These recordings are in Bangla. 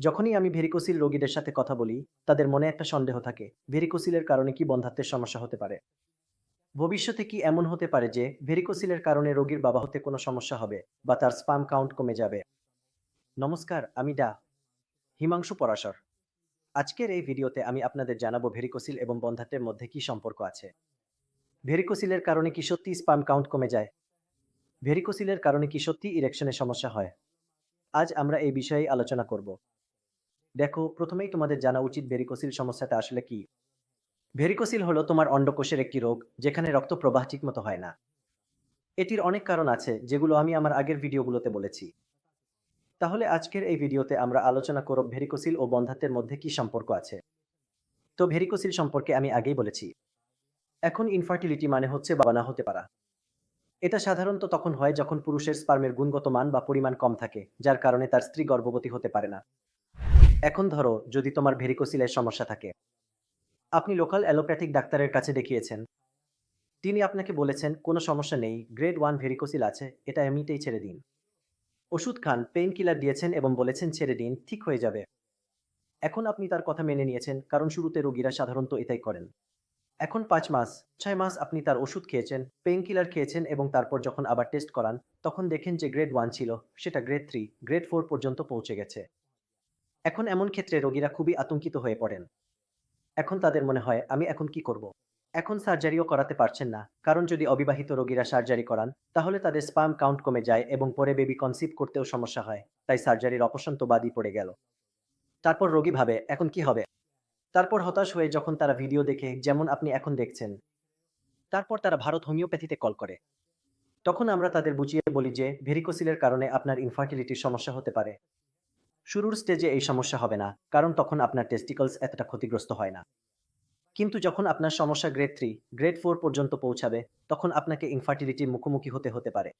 যখনই আমি ভেরিকোসিল রোগীদের সাথে কথা বলি, তাদের মনে একটা সন্দেহ থাকে ভেরিকোসিলের কারণে কি বন্ধাত্বের সমস্যা হতে পারে? ভবিষ্যতে কি এমন হতে পারে যে ভেরিকোসিলের কারণে রোগীর বাবা হতে কোনো সমস্যা হবে বা তার স্পাম কাউন্ট কমে যাবে? নমস্কার, আমি ডা, হিমাংশু পরাশর। আজকের এই ভিডিওতে আমি আপনাদের জানাব ভেরিকোসিল এবং বন্ধাত্বের মধ্যে কি সম্পর্ক আছে। ভেরিকোসিলের কারণে কি সত্যি স্পাম কাউন্ট কমে যায়? ভেরিকোসিলের কারণে কি সত্যি ইরেকশনের সমস্যা হয়? আজ আমরা এই বিষয়ে আলোচনা করব। দেখো, প্রথমেই তোমাদের জানা উচিত ভেরিকোসিল সমস্যাটা আসলে কি। ভেরিকোসিল হলো তোমার অন্ডকোষের একটি রোগ, যেখানে রক্ত প্রবাহ ঠিকমতো হয় না। এটির অনেক কারণ আছে, যেগুলো আমি আমার আগের ভিডিওগুলোতে বলেছি। তাহলে আজকের এই ভিডিওতে আমরা আলোচনা করব ভেরিকোসিল ও বন্ধাত্বের মধ্যে কি সম্পর্ক আছে। তো ভেরিকোসিল সম্পর্কে আমি আগেই বলেছি। এখন ইনফার্টিলিটি মানে হচ্ছে বাবা না হতে পারা। এটা সাধারণত তখন হয় যখন পুরুষের স্পার্মের গুণগত মান বা পরিমাণ কম থাকে, যার কারণে তার স্ত্রী গর্ভবতী হতে পারে না। এখন ধরো যদি তোমার ভেরিকোসিলের সমস্যা থাকে। আপনি লোকাল অ্যালোপ্যাথিক ডাক্তারের কাছে দেখিয়েছেন। তিনি আপনাকে বলেছেন, কোনো সমস্যা নেই গ্রেড ওয়ান ভেরিকোসিল আছে, এটা এমনিতেই ছেড়ে দিন। ওষুধ খান পেইন কিলার দিয়েছেন এবং বলেছেন ছেড়ে দিন, ঠিক হয়ে যাবে। এখন আপনি তার কথা মেনে নিয়েছেন, কারণ শুরুতে রোগীরা সাধারণত এটাই করেন। এখন পাঁচ মাস, ছয় মাস আপনি তার ওষুধ খেয়েছেন পেইন কিলার খেয়েছেন এবং তারপর যখন আবার টেস্ট করান, তখন দেখেন যে গ্রেড ওয়ান ছিল, সেটা গ্রেড থ্রি গ্রেড ফোর পর্যন্ত পৌঁছে গেছে। এখন এমন ক্ষেত্রে রোগীরা খুবই আতঙ্কিত হয়ে পড়েন। এখন তাদের মনে হয়, আমি এখন কি করব? এখন সার্জারিও করাতে পারছেন না। কারণ যদি অবিবাহিত রোগীরা সার্জারি করান, তাহলে তাদের স্পাম কাউন্ট কমে যায় এবং পরে বেবি কনসিভ করতেও সমস্যা হয়। তাই সার্জারির অপশন তো বাদই পড়ে গেল। তারপর রোগী ভাবে, এখন কি হবে? তারপর হতাশ হয়ে যখন তারা ভিডিও দেখে, যেমন আপনি এখন দেখছেন। তারপর তারা ভারত হোমিওপ্যাথিতে কল করে। তখন আমরা তাদের বুঝিয়ে বলি যে, ভেরিকোসিলের কারণে আপনার ইনফার্টিলিটির সমস্যা হতে পারে। শুরুর স্টেজে এই সমস্যা হবে না, কারণ তখন আপনার টেস্টিকলস এতটা ক্ষতিগ্রস্ত হয় না। কিন্তু যখন আপনার সমস্যা গ্রেড থ্রি গ্রেড ফোর পর্যন্ত পৌঁছাবে, তখন আপনাকে ইনফার্টিলিটির মুখোমুখি হতে হতে পারে।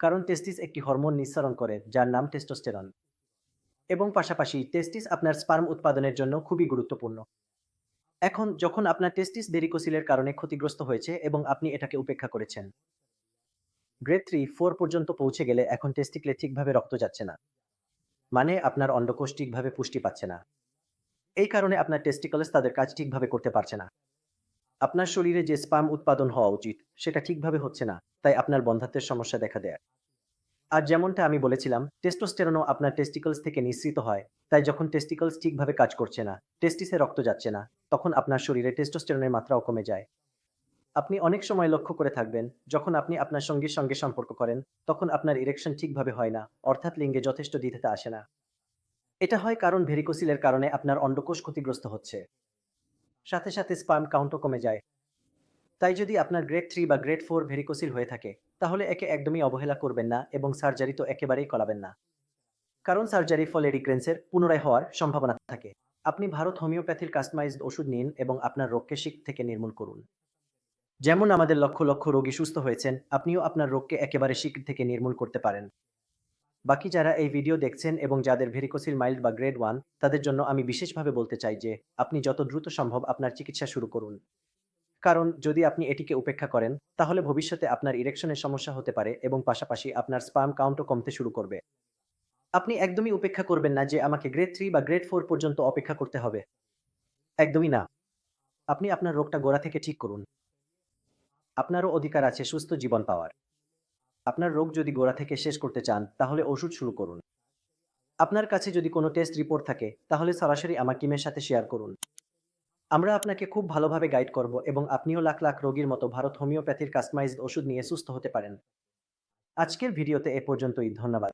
কারণ টেস্টিস একটি হরমোন নিঃসরণ করে, যার নাম টেস্টোস্টেরন এবং পাশাপাশি টেস্টিস আপনার স্পার্ম উৎপাদনের জন্য খুবই গুরুত্বপূর্ণ। এখন যখন আপনার টেস্টিস ভেরিকোসিলের কারণে ক্ষতিগ্রস্ত হয়েছে এবং আপনি এটাকে উপেক্ষা করেছেন গ্রেড থ্রি ফোর পর্যন্ত পৌঁছে গেলে এখন টেস্টিকলে ঠিকভাবে রক্ত যাচ্ছে না। মানে আপনার অন্ডকোষ ঠিকভাবে পুষ্টি পাচ্ছে না। এই কারণে আপনার টেস্টিকলস তাদের কাজ ঠিকভাবে করতে পারছে না। আপনার শরীরে যে স্পাম উৎপাদন হওয়া উচিত, সেটা ঠিকভাবে হচ্ছে না, তাই আপনার বন্ধাত্বের সমস্যা দেখা দেয়। আর যেমনটা আমি বলেছিলাম টেস্টোস্টেরনও আপনার টেস্টিকলস থেকে নিঃসৃত হয়, তাই যখন টেস্টিকলস ঠিকভাবে কাজ করছে না টেস্টিসে রক্ত যাচ্ছে না, তখন আপনার শরীরে টেস্টোস্টেরনের মাত্রাও কমে যায়। আপনি অনেক সময় লক্ষ্য করে থাকবেন, যখন আপনি আপনার সঙ্গীর সঙ্গে সম্পর্ক করেন, তখন আপনার ইরেকশন ঠিকভাবে হয় না, অর্থাৎ লিঙ্গে যথেষ্ট দ্বিধাতা আসে না। এটা হয় কারণ ভেরিকোসিলের কারণে আপনার অন্ডকোষ ক্ষতিগ্রস্ত হচ্ছে। সাথে সাথে স্পাম কাউন্টও কমে যায়। তাই যদি আপনার গ্রেড থ্রি বা গ্রেড ফোর ভেরিকোসিল হয়ে থাকে, তাহলে একে একদমই অবহেলা করবেন না এবং সার্জারি তো একেবারেই করাবেন না। কারণ সার্জারির ফলে রিগ্রেন্সের পুনরায় হওয়ার সম্ভাবনা থাকে। আপনি ভারত হোমিওপ্যাথির কাস্টমাইজড ওষুধ নিন এবং আপনার রোগকে শিক থেকে নির্মূল করুন। যেমন আমাদের লক্ষ লক্ষ রোগী সুস্থ হয়েছেন, আপনিও আপনার রোগকে একেবারে শিক থেকে নির্মূল করতে পারেন। বাকি যারা এই ভিডিও দেখছেন এবং যাদের ভেরিকোসিল মাইল্ড বা গ্রেড ওয়ান তাদের জন্য আমি বিশেষভাবে বলতে চাই যে, আপনি যত দ্রুত সম্ভব আপনার চিকিৎসা শুরু করুন। কারণ যদি আপনি এটিকে উপেক্ষা করেন, তাহলে ভবিষ্যতে আপনার ইরেকশনের সমস্যা হতে পারে এবং পাশাপাশি আপনার স্পাম কাউন্টও কমতে শুরু করবে। আপনি একদমই উপেক্ষা করবেন না যে, আমাকে গ্রেড থ্রি বা গ্রেড ফোর পর্যন্ত অপেক্ষা করতে হবে। একদমই না। আপনি আপনার রোগটা গোড়া থেকে ঠিক করুন। আপনারও অধিকার আছে সুস্থ জীবন পাওয়ার। আপনার রোগ যদি গোড়া থেকে শেষ করতে চান, তাহলে ওষুধ শুরু করুন। আপনার কাছে যদি কোনো টেস্ট রিপোর্ট থাকে, তাহলে সরাসরি আমার টিমের সাথে শেয়ার করুন। আমরা আপনাকে খুব ভালোভাবে গাইড করব এবং আপনিও লাখ লাখ রোগীর মতো ভারত হোমিওপ্যাথির কাস্টমাইজড ওষুধ নিয়ে সুস্থ হতে পারেন। আজকের ভিডিওতে এ পর্যন্তই, ধন্যবাদ।